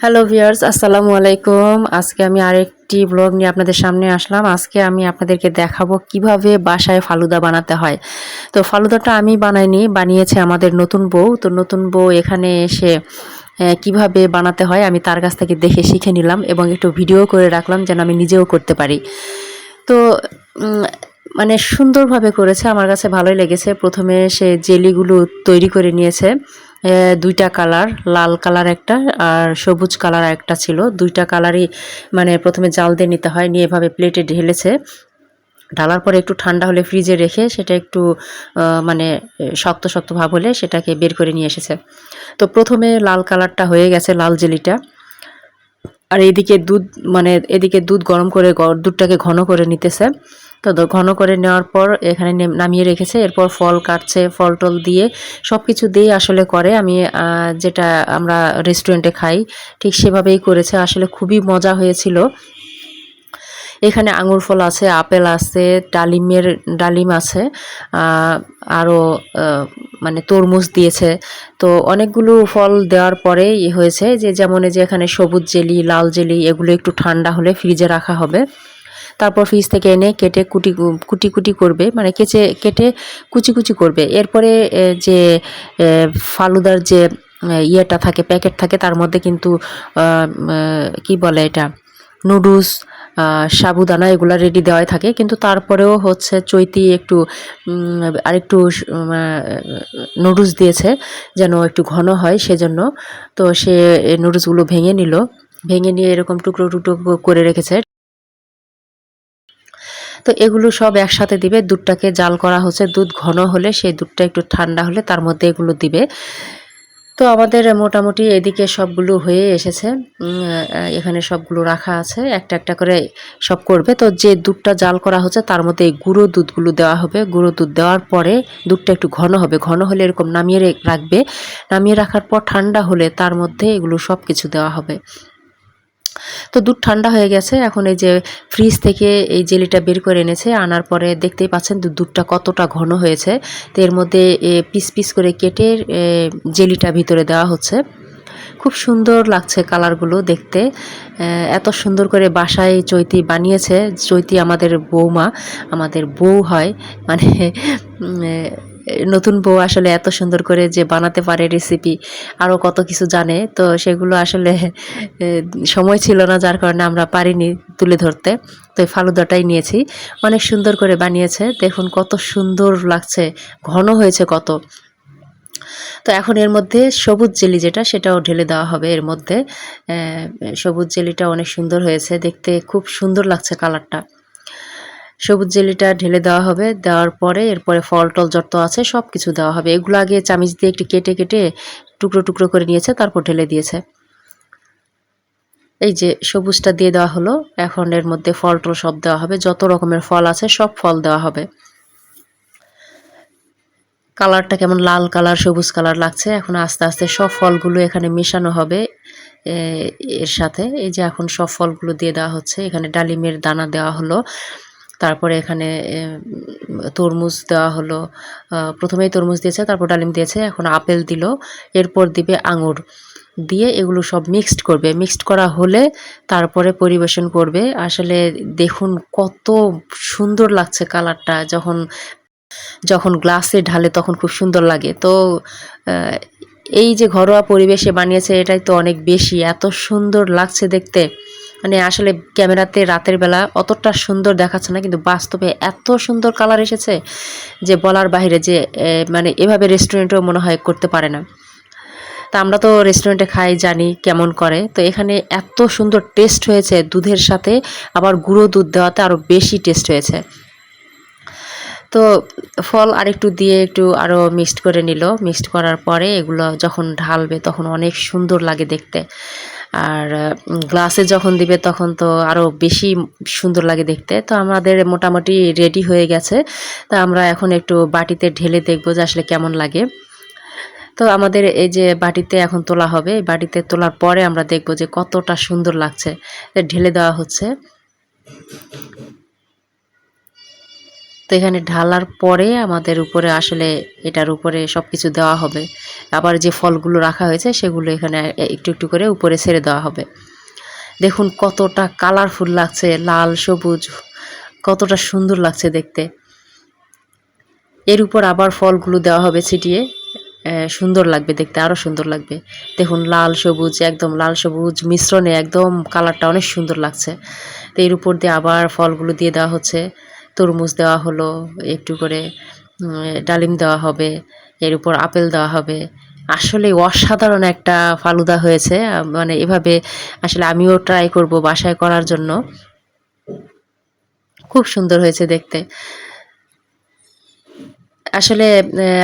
Hello viewers আসসালামু আলাইকুম। আজকে আমি আরেকটি ব্লগ নিয়ে আপনাদের সামনে আসলাম। আজকে আমি আপনাদেরকে দেখাবো কীভাবে বাসায় ফালুদা বানাতে হয়। তো ফালুদাটা আমি বানাইনি, বানিয়েছে আমাদের নতুন বউ। তো নতুন বউ এখানে এসে কীভাবে বানাতে হয় আমি তার কাছ থেকে দেখে শিখে নিলাম এবং একটু ভিডিও করে রাখলাম যেন আমি নিজেও করতে পারি। তো মানে সুন্দরভাবে করেছে, আমার কাছে ভালোই লেগেছে। প্রথমে সে জেলিগুলো তৈরি করে নিয়েছে। দুইটা কালার, লাল কালার একটা আর সবুজ কালার একটা ছিল। দুইটা কালারই মানে প্রথমে জাল দিয়ে নিতে হয়, নিয়ে এভাবে প্লেটে ঢেলেছে। ঢালার পরে একটু ঠান্ডা হলে ফ্রিজে রেখে সেটা একটু মানে শক্ত শক্ত ভাব হলে সেটাকে বের করে নিয়ে এসেছে। তো প্রথমে লাল কালারটা হয়ে গেছে, লাল জেলিটা। আর এদিকে দুধ মানে এদিকে দুধ গরম করে দুধটাকে ঘন করে নিতেছে। তো ঘন করে নেওয়ার পর এখানে নেম- নামিয়ে রেখেছে। এরপর ফল কাটছে, ফল টল দিয়ে সব কিছু দিয়ে আসলে করে। আমি যেটা আমরা রেস্টুরেন্টে খাই, ঠিক সেভাবেই করেছে। আসলে খুবই মজা হয়েছিল। এখানে আঙুর ফল আছে, আপেল আছে, ডালিমের, ডালিম আছে আরও মানে তরমুজ দিয়েছে। তো অনেকগুলো ফল দেওয়ার পরে ই হয়েছে যে, যেমন যে এখানে সবুজ জেলি, লাল জেলি, এগুলো একটু ঠান্ডা হলে ফ্রিজে রাখা হবে। তারপর ফ্রিজ থেকে এনে কেটে কুটি কুটি কুটি করবে মানে কেচে, কেটে কুচি কুচি করবে। এরপরে যে ফালুদার যে ইয়েটা থাকে, প্যাকেট থাকে, তার মধ্যে কিন্তু কি বলে এটা? নুডলস সাবুদানা এগুলো রেডি দেওয়াই থাকে। কিন্তু তারপরেও হচ্ছে চৈতি একটু আরেকটু নুডলস দিয়েছে যেন একটু ঘন হয় সেজন্য। তো সে নুডলসগুলো ভেঙে নিল। ভেঙে নিয়ে এরকম টুকরো টুকরো করে রেখেছে। তো এগুলো সব একসাথে দিবে। দুধটাকে জাল করা হচ্ছে। দুধ ঘন হলে সেই দুধটা একটু ঠান্ডা হলে তার মধ্যে এগুলো দিবে। তো আমাদের মোটামুটি এদিকে সবগুলো হয়ে এসেছে। এখানে সবগুলো রাখা আছে, একটা একটা করে সব করবে। তো যে দুধটা জাল করা হচ্ছে তার মধ্যে এই গুঁড়ো দুধগুলো দেওয়া হবে। গুঁড়ো দুধ দেওয়ার পরে দুধটা একটু ঘন হবে। ঘন হলে এরকম নামিয়ে রাখবে। নামিয়ে রাখার পর ঠান্ডা হলে তার মধ্যে এগুলো সব কিছু দেওয়া হবে। তো দুধ ঠান্ডা হয়ে গেছে। এখন এই যে ফ্রিজ থেকে এই জেলিটা বের করে এনেছে, আনার পরে দেখতেই পাচ্ছেন দুধটা কতটা ঘন হয়েছে। তো এর মধ্যে পিস পিস করে কেটে জেলিটা ভিতরে দেওয়া হচ্ছে। খুব সুন্দর লাগছে কালারগুলো দেখতে। এত সুন্দর করে বাসায় চৈতি বানিয়েছে। চৈতি আমাদের বৌমা, আমাদের বউ হয়। মানে নতুন বউ আসলে এত সুন্দর করে যে বানাতে পারে রেসিপি আরও কত কিছু জানে, তো সেগুলো আসলে সময় ছিল না, যার কারণে আমরা পারিনি তুলে ধরতে। তো এই ফালুদাটাই নিয়েছি। অনেক সুন্দর করে বানিয়েছে। দেখুন কত সুন্দর লাগছে, ঘন হয়েছে কত। তো এখন এর মধ্যে সবুজ জেলি যেটা, সেটাও ঢেলে দেওয়া হবে এর মধ্যে। সবুজ জেলিটা অনেক সুন্দর হয়েছে। দেখতে খুব সুন্দর লাগছে কালারটা। সবুজ জেলিটা ঢেলে দেওয়া হবে। দেওয়ার পরে এরপরে ফল টল যত আছে সব কিছু দেওয়া হবে। এগুলো আগে চামিচ দিয়ে একটু কেটে কেটে টুকরো টুকরো করে নিয়েছে, তারপর ঢেলে দিয়েছে। এই যে সবুজটা দিয়ে দেওয়া হলো, এখন এর মধ্যে ফল টল সব দেওয়া হবে। যত রকমের ফল আছে সব ফল দেওয়া হবে। কালারটা কেমন? লাল কালার, সবুজ কালার লাগছে। এখন আস্তে আস্তে সব ফলগুলো এখানে মেশানো হবে এর সাথে। এই যে এখন সব ফলগুলো দিয়ে দেওয়া হচ্ছে। এখানে ডালিমের দানা দেওয়া হলো। তারপরে এখানে তরমুজ দেওয়া হলো। প্রথমেই তরমুজ দিয়েছে, তারপর ডালিম দিয়েছে, এখন আপেল দিল, এরপর দিবে আঙুর। দিয়ে এগুলো সব মিক্সড করবে। মিক্সড করা হলে তারপরে পরিবেশন করবে। আসলে দেখুন কত সুন্দর লাগছে কালারটা, যখন যখন গ্লাসে ঢালে তখন খুব সুন্দর লাগে। তো এই যে ঘরোয়া পরিবেশে বানিয়েছে, এটাই তো অনেক বেশি। এত সুন্দর লাগছে দেখতে। মানে আসলে ক্যামেরাতে রাতের বেলা অতটা সুন্দর দেখাচ্ছে না, কিন্তু বাস্তবে এত সুন্দর কালার এসেছে যে বলার বাইরে যে মানে এভাবে রেস্টুরেন্টেও মনে হয় করতে পারে না। তা আমরা তো রেস্টুরেন্টে খাই, জানি কেমন করে। তো এখানে এত সুন্দর টেস্ট হয়েছে দুধের সাথে, আবার গুঁড়ো দুধ দেওয়াতে আরও বেশি টেস্ট হয়েছে। তো ফল আরেকটু দিয়ে একটু আরও মিক্সড করে নিল। মিক্সড করার পরে এগুলো যখন ঢালবে তখন অনেক সুন্দর লাগে দেখতে। আর গ্লাসে যখন দিবে তখন তো আরও বেশি সুন্দর লাগে দেখতে। তো আমাদের মোটামুটি রেডি হয়ে গেছে। তা আমরা এখন একটু বাটিতে ঢেলে দেখব যে আসলে কেমন লাগে। তো আমাদের এই যে বাটিতে এখন তোলা হবে বাটিতে তোলার পরে আমরা দেখব যে কতটা সুন্দর লাগছে। ঢেলে দেওয়া হচ্ছে। তো এখানে ঢালার পরে আমাদের উপরে আসলে এটার উপরে সব কিছু দেওয়া হবে। আবার যে ফলগুলো রাখা হয়েছে সেগুলো এখানে একটু একটু করে উপরে ছেড়ে দেওয়া হবে। দেখুন কতটা কালারফুল লাগছে, লাল, সবুজ, কতটা সুন্দর লাগছে দেখতে। এর উপর আবার ফলগুলো দেওয়া হবে ছিটিয়ে। সুন্দর লাগবে দেখতে আরও সুন্দর লাগবে। দেখুন লাল, সবুজ, একদম লাল, সবুজ মিশ্রণে একদম কালারটা অনেক সুন্দর লাগছে। তো এর উপর দিয়ে আবার ফলগুলো দিয়ে দেওয়া হচ্ছে। তরমুজ দেওয়া হলো, একটু করে ডালিম দেওয়া হবে, এর উপর আপেল দেওয়া হবে। আসলে অসাধারণ একটা ফালুদা হয়েছে মানে এভাবে আসলে আমিও ট্রাই করব বাসায় করার জন্য। খুব সুন্দর হয়েছে দেখতে। আসলে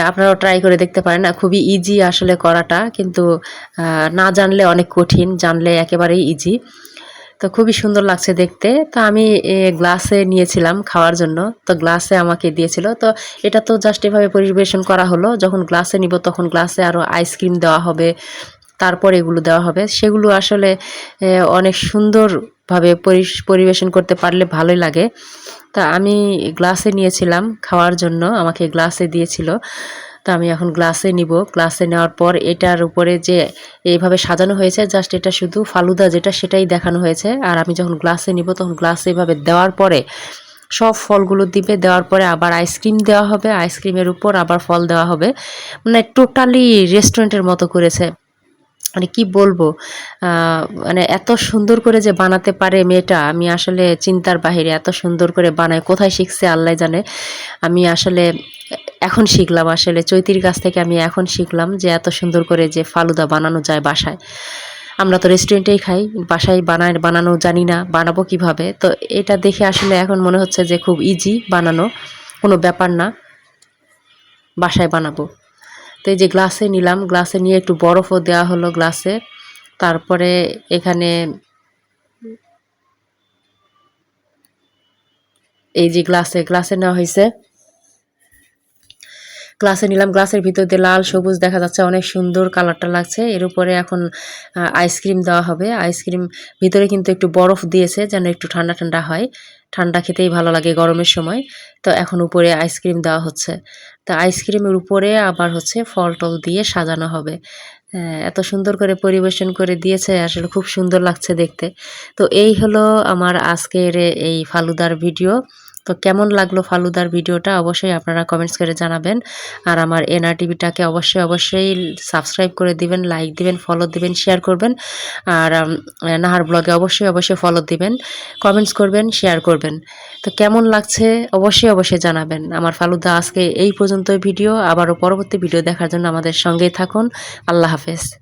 আপনারাও ট্রাই করে দেখতে পারেন খুবই ইজি আসলে করাটা, কিন্তু না জানলে অনেক কঠিন, জানলে একেবারেই ইজি তো খুবই সুন্দর লাগছে দেখতে। তো আমি গ্লাসে নিয়েছিলাম খাওয়ার জন্য। তো গ্লাসে আমাকে দিয়েছিল। তো এটা তো জাস্ট এভাবে পরিবেশন করা হলো। যখন গ্লাসে নিব তখন গ্লাসে আরও আইসক্রিম দেওয়া হবে, তারপর এগুলো দেওয়া হবে। সেগুলো আসলে অনেক সুন্দরভাবে পরিবেশন করতে পারলে ভালোই লাগে। তা আমি গ্লাসে নিয়েছিলাম খাওয়ার জন্য, আমাকে গ্লাসে দিয়েছিল। তো আমি এখন গ্লাসে নিব। গ্লাসে নেওয়ার পর এটার উপরে যে এইভাবে সাজানো হয়েছে জাস্ট এটা শুধু ফালুদা যেটা, সেটাই দেখানো হয়েছে। আর আমি যখন গ্লাসে নিব, তখন গ্লাসে এভাবে দেওয়ার পরে সব ফলগুলো দিবে। দেওয়ার পরে আবার আইসক্রিম দেওয়া হবে। আইসক্রিমের উপর আবার ফল দেওয়া হবে। মানে টোটালি রেস্টুরেন্টের মতো করেছে। মানে কি বলব? মানে এত সুন্দর করে যে বানাতে পারে মেয়েটা, আমি আসলে চিন্তার বাহিরে এত সুন্দর করে বানায়, কোথায় শিখছে আল্লাহ জানে। আমি আসলে এখন শিখলাম, আসলে চৈতির কাছ থেকে আমি এখন শিখলাম যে এত সুন্দর করে যে ফালুদা বানানো যায় বাসায়। আমরা তো রেস্টুরেন্টেই খাই, বাসায় বানায়, বানানো জানি না, বানাবো কীভাবে? তো এটা দেখে আসলে এখন মনে হচ্ছে যে খুব ইজি বানানো, কোনো ব্যাপার না, বাসায় বানাবো। তো এই যে গ্লাসে নিলাম, গ্লাসে নিয়ে একটু বরফও দেওয়া হলো গ্লাসে। তারপরে এখানে এই যে গ্লাসে গ্লাসে নেওয়া হয়েছে। গ্লাসে নিলাম, গ্লাসের ভিতর দিয়ে লাল সবুজ দেখা যাচ্ছে, অনেক সুন্দর কালারটা লাগছে। এর উপরে এখন আইসক্রিম দেওয়া হবে। আইসক্রিম ভিতরে কিন্তু একটু বরফ দিয়েছে, যেন একটু ঠান্ডা ঠান্ডা হয়। ঠান্ডা খেতেই ভালো লাগে গরমের সময়। তো এখন উপরে আইসক্রিম দেওয়া হচ্ছে। তো আইসক্রিমের উপরে আবার হচ্ছে ফল টল দিয়ে সাজানো হবে। এত সুন্দর করে পরিবেশন করে দিয়েছে, আসলে খুব সুন্দর লাগছে দেখতে। তো এই হলো আমার আজকের এই ফালুদার ভিডিও। তো কেমন লাগল ফালুদার ভিডিওটা? অবশ্যই আপনারা কমেন্টস করে জানাবেন। আর আমার এনআর টিভিটাকে অবশ্যই অবশ্যই সাবস্ক্রাইব করে দিবেন লাইক দিবেন ফলো দিবেন শেয়ার করবেন। আর নাহার ব্লগে অবশ্যই অবশ্যই ফলো দিবেন কমেন্টস করবেন শেয়ার করবেন। তো কেমন লাগছে? অবশ্যই অবশ্যই জানাবেন। আমার ফালুদা, আজকে এই পর্যন্ত ভিডিও। আবারও পরবর্তী ভিডিও দেখার জন্য আমাদের সঙ্গেই থাকুন। আল্লাহ হাফেজ।